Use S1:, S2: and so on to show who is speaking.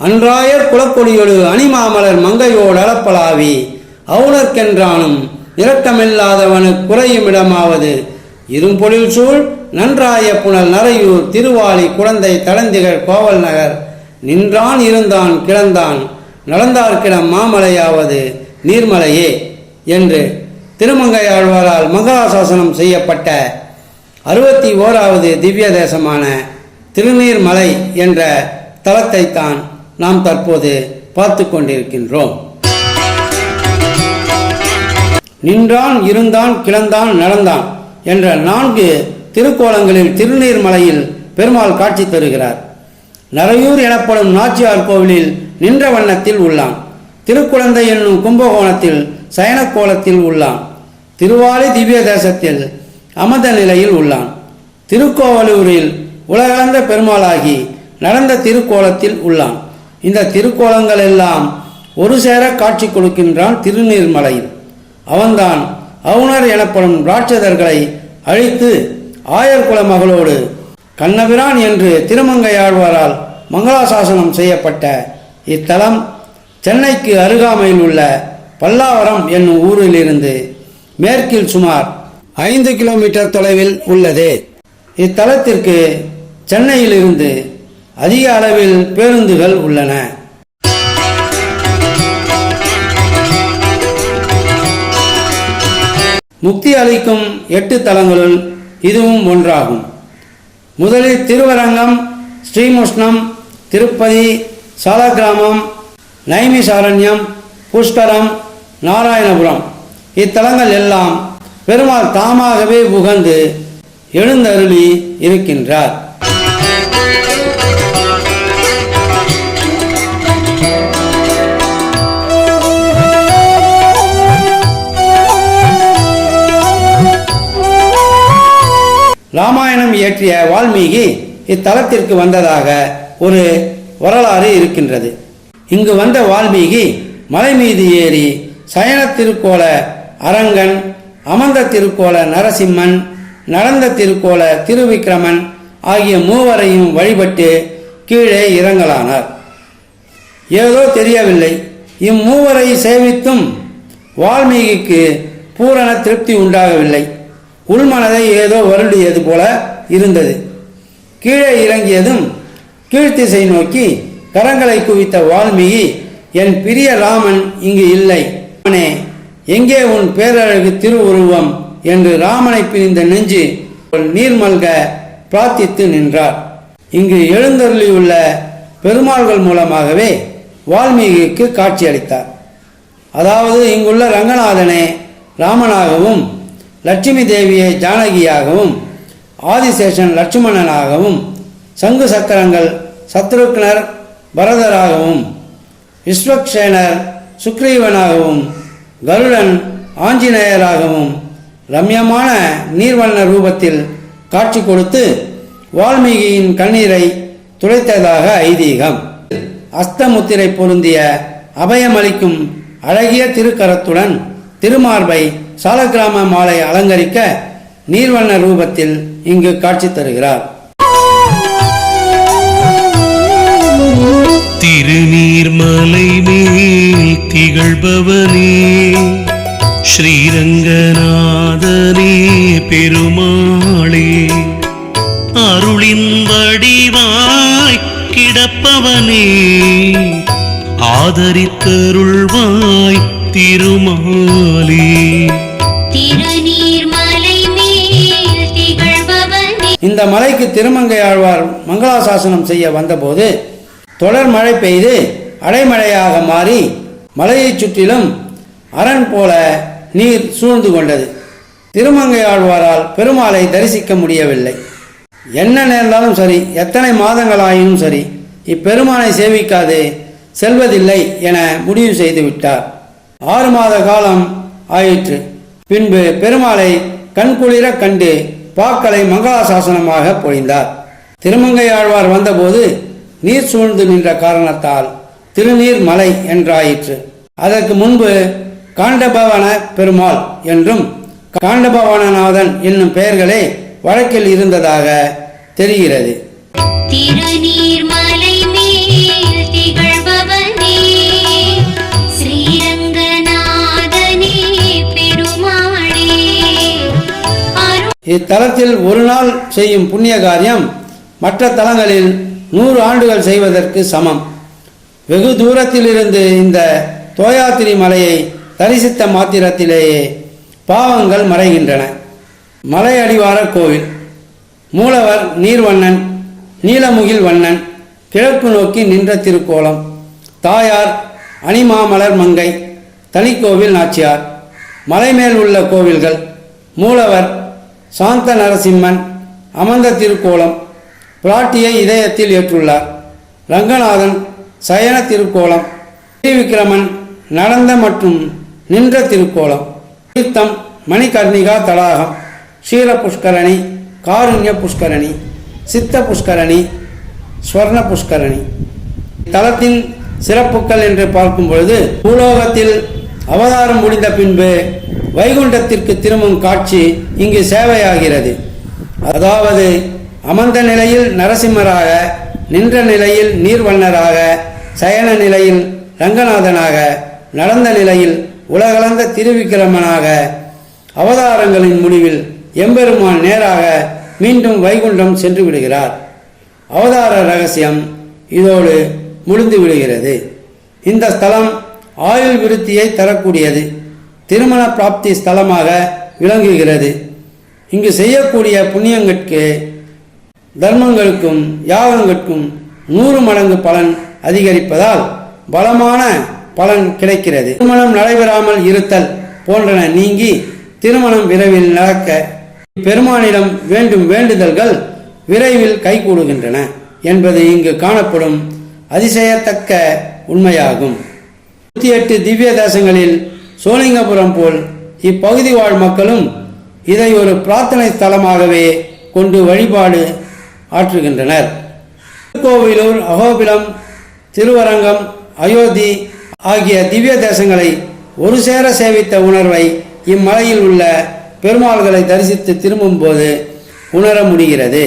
S1: அன்றாயர் குலக்கொடியொடு அணிமாமலர் மங்கையோடு அளப்பலாவி அவுணர்க்கென்றானும் இரக்கமில்லாதவனு குறையுமிடமாவது இரும்பொழில் சூழ் நன்றாய புனல் நரையூர் திருவாலி குழந்தை தளந்திகள் கோவல் நகர். நின்றான் இருந்தான் கிடந்தான் நடந்தார்கிடம் மாமலையாவது. நீர்மலையே என்று திருமங்கையாழ்வாரால் மகராசாசனம் செய்யப்பட்ட அறுபத்தி ஓராவது திவ்ய தேசமான திருநீர்மலை என்ற தலத்தைத்தான் நாம் தற்போது பார்த்து கொண்டிருக்கின்றோம். நின்றான் இருந்தான் கிளந்தான் நடந்தான் என்ற நான்கு திருக்கோலங்களில் திருநீர்மலையில் பெருமாள் காட்சி தருகிறார். நரையூர் எனப்படும் நாச்சியார் கோவிலில் நின்ற வண்ணத்தில் உள்ளான். திருக்குழந்தை என்னும் கும்பகோணத்தில் சயனக்கோலத்தில் உள்ளான். திருவாலி திவ்ய தேசத்தில் அமத நிலையில் உள்ளான். திருக்கோவலூரில் உலகளந்த பெருமாளாகி நடந்த திருக்கோலத்தில் உள்ளான். இந்த திருக்கோலங்கள் எல்லாம் ஒரு சேர காட்சி கொடுக்கின்றான் திருநீர்மலையில் அவன்தான் அவுணர் எனப்படும் ராட்சதர்களை அழித்து ஆயர்குல மகளோடு கண்ணபிரான் என்று திருமங்கையாழ்வாரால் மங்களாசாசனம் செய்யப்பட்ட இத்தலம் சென்னைக்கு அருகாமையில் உள்ள பல்லாவரம் என்னும் ஊரிலிருந்து மேற்கில் சுமார் ஐந்து கிலோமீட்டர் தொலைவில் உள்ளது. இத்தலத்திற்கு சென்னையிலிருந்து அதிக அளவில் பேருந்துகள் உள்ளன. முக்தி அளிக்கும் எட்டு தலங்களுள் இதுவும் ஒன்றாகும். முதலில் திருவரங்கம் ஸ்ரீமுஷ்ணம் திருப்பதி சாலக்கிராமம் நைமிசாரண்யம் புஷ்கரம் நாராயணபுரம். இத்தலங்கள் எல்லாம் பெருமாள் தாமாகவே புகழ்ந்து எழுந்தருளி இருக்கின்றார். ராமாயணம் இயற்றிய வால்மீகி இத்தலத்திற்கு வந்ததாக ஒரு வரலாறு இருக்கின்றது. இங்கு வந்த வால்மீகி மலை மீது ஏறி சயன திருக்கோல அரங்கன் அமர்ந்த திருக்கோல நரசிம்மன் நடந்த திருக்கோல திருவிக்கிரமன் ஆகிய மூவரையும் வழிபட்டு கீழே இறங்கலானார். ஏதோ தெரியவில்லை. இம்மூவரை சேவித்தும் வால்மீகிக்கு பூரண திருப்தி உண்டாகவில்லை. உள்மனதை ஏதோ வருடியது போல இருந்தது. கீழே இறங்கியதும் கீழ்த்திசை நோக்கி கரங்களை குவித்த வால்மீகி என் பிரிய ராமன் இங்கு இல்லை. அவனே எங்கே உன் பேரழகு திருவுருவம்? என்று ராமனை பிரிந்த நெஞ்சு நீர்மல்க பிரார்த்தித்து நின்றார். இங்கு எழுந்தருளியுள்ள பெருமாள்கள் மூலமாகவே வால்மீகிக்கு காட்சியளித்தார். அதாவது இங்குள்ள ரங்கநாதனே ராமனாகவும் லட்சுமி தேவியை ஜானகியாகவும் ஆதிசேஷன் லட்சுமணனாகவும் சங்கு சக்கரங்கள் சத்ருக்னர் பரதராகவும் விஸ்வக்ஷேனர் சுக்ரீவனாகவும் கருடன் ஆஞ்சநேயராகவும் ரம்யமான நீர்வண்ண ரூபத்தில் காட்சி கொடுத்து வால்மீகியின் கண்ணீரை துளைத்ததாக ஐதீகம். அஸ்தமுத்திரை பொருந்திய அபயமளிக்கும் அழகிய திருக்கரத்துடன் திருமார்பை சாலக்கிராம மாலை அலங்கரிக்க நீர்வண்ண ரூபத்தில் இங்கு காட்சி தருகிறார்.
S2: திருநீர்மலை மேல் திகழ்பவனே ஸ்ரீரங்கநாதனே பெருமாளே. அருளின் வடிவாய் கிடப்பவனே ஆதரித்தருள்வாய் திருமாலே.
S1: இந்த மலைக்கு திருமங்கையாழ்வார் மங்களாசாசனம் செய்ய வந்தபோது தொடர் மழை பெய்து அடைமழையாக மாறி மலையைச் சுற்றிலும் அரண் போல நீர் சூழ்ந்து கொண்டது. திருமங்கையாழ்வாரால் பெருமாளை தரிசிக்க முடியவில்லை. என்ன நேர்ந்தாலும் சரி எத்தனை மாதங்களாயினும் சரி இப்பெருமானை சேவிக்காது செல்வதில்லை என முடிவு செய்து விட்டார். ஆறு மாத காலம் ஆயிற்று. பின்பு பெருமாளை கண்குளிர கண்டு பாக்களை மங்களாசாசனமாக பொழிந்தார். திருமங்கையாழ்வார் வந்தபோது நீர் சூழ்ந்து நின்ற காரணத்தால் திருநீர் மலை என்றாயிற்று. அதற்கு முன்பு காண்டபவன பெருமாள் என்றும் காண்டபவனநாதன் என்னும் பெயர்களே வழக்கில் இருந்ததாக தெரிகிறது.
S3: திருநீர்மலை
S1: இத்தலத்தில் ஒரு நாள் செய்யும் புண்ணிய காரியம் மற்ற தலங்களில் நூறு ஆண்டுகள் செய்வதற்கு சமம். வெகு தூரத்திலிருந்து இந்த தோயாத்திரி மலையை தரிசித்த மாத்திரத்திலேயே பாவங்கள் மறைகின்றன. மலை அடிவார கோவில் மூலவர் நீர்வண்ணன் நீலமுகில் வண்ணன் கிழக்கு நோக்கி நின்ற திருக்கோலம் தாயார் அணிமாமலர் மங்கை தனிக்கோவில் நாச்சியார் மலைமேல் உள்ள கோவில்கள் மூலவர் சாந்த நரசிம்மன் அமர்ந்த திருக்கோலம் பிராட்டியை இதயத்தில் ஏற்றுள்ளார். ரங்கநாதன் சயன திருக்கோலம் ஸ்ரீவிக்கிரமன் நடந்த மற்றும் நின்ற திருக்கோலம் தீர்த்தம் மணிகர்ணிகா தடாகம் ஷீர புஷ்கரணி காருண்ய புஷ்கரணி சித்த புஷ்கரணி ஸ்வர்ண புஷ்கரணி. தலத்தின் சிறப்புகள் என்று பார்க்கும் பொழுது பூலோகத்தில் அவதாரம் முடிந்த பின்பு வைகுண்டத்திற்கு திரும்பும் காட்சி இங்கு சேவையாகிறது. அதாவது அமர்ந்த நிலையில் நரசிம்மராக நின்ற நிலையில் நீர்வண்ணராக சயன நிலையில் ரங்கநாதனாக நடந்த நிலையில் உலகளந்த திருவிக்கிரமனாக அவதாரங்களின் முடிவில் எம்பெருமான் நேராக மீண்டும் வைகுண்டம் சென்று விடுகிறார். அவதார ரகசியம் இதோடு முடிந்து விடுகிறது. இந்த ஸ்தலம் ஆயுள் விருத்தியை தரக்கூடியது. திருமண பிராப்தி ஸ்தலமாக விளங்குகிறது. இங்கு செய்யக்கூடிய புண்ணியங்களுக்கு தர்மங்களுக்கும் யாகங்களுக்கும் நூறு மடங்கு பலன் அதிகரிப்பதால் பலமான பலன் கிடைக்கிறது. திருமணம் நடைபெறாமல் இருத்தல் போன்றன நீங்கி திருமணம் விரைவில் நடக்க பெருமானிடம் வேண்டும் வேண்டுதல்கள் விரைவில் கைகூடுகின்றன என்பது இங்கு காணப்படும் அதிசயத்தக்க உண்மையாகும். நூற்றி எட்டு திவ்ய தேசங்களில் சோழிங்கபுரம் போல் இப்பகுதி வாழ் மக்களும் இதை ஒரு பிரார்த்தனை ஸ்தலமாகவே கொண்டு வழிபாடு ஆற்றுகின்றனர். திருக்கோவிலூர் அகோபிலம் திருவரங்கம் அயோத்தி ஆகிய திவ்ய தேசங்களை ஒரு சேர சேவித்த உணர்வை இம்மலையில் உள்ள பெருமாள்களை தரிசித்து திரும்பும்போது உணர முடிகிறது.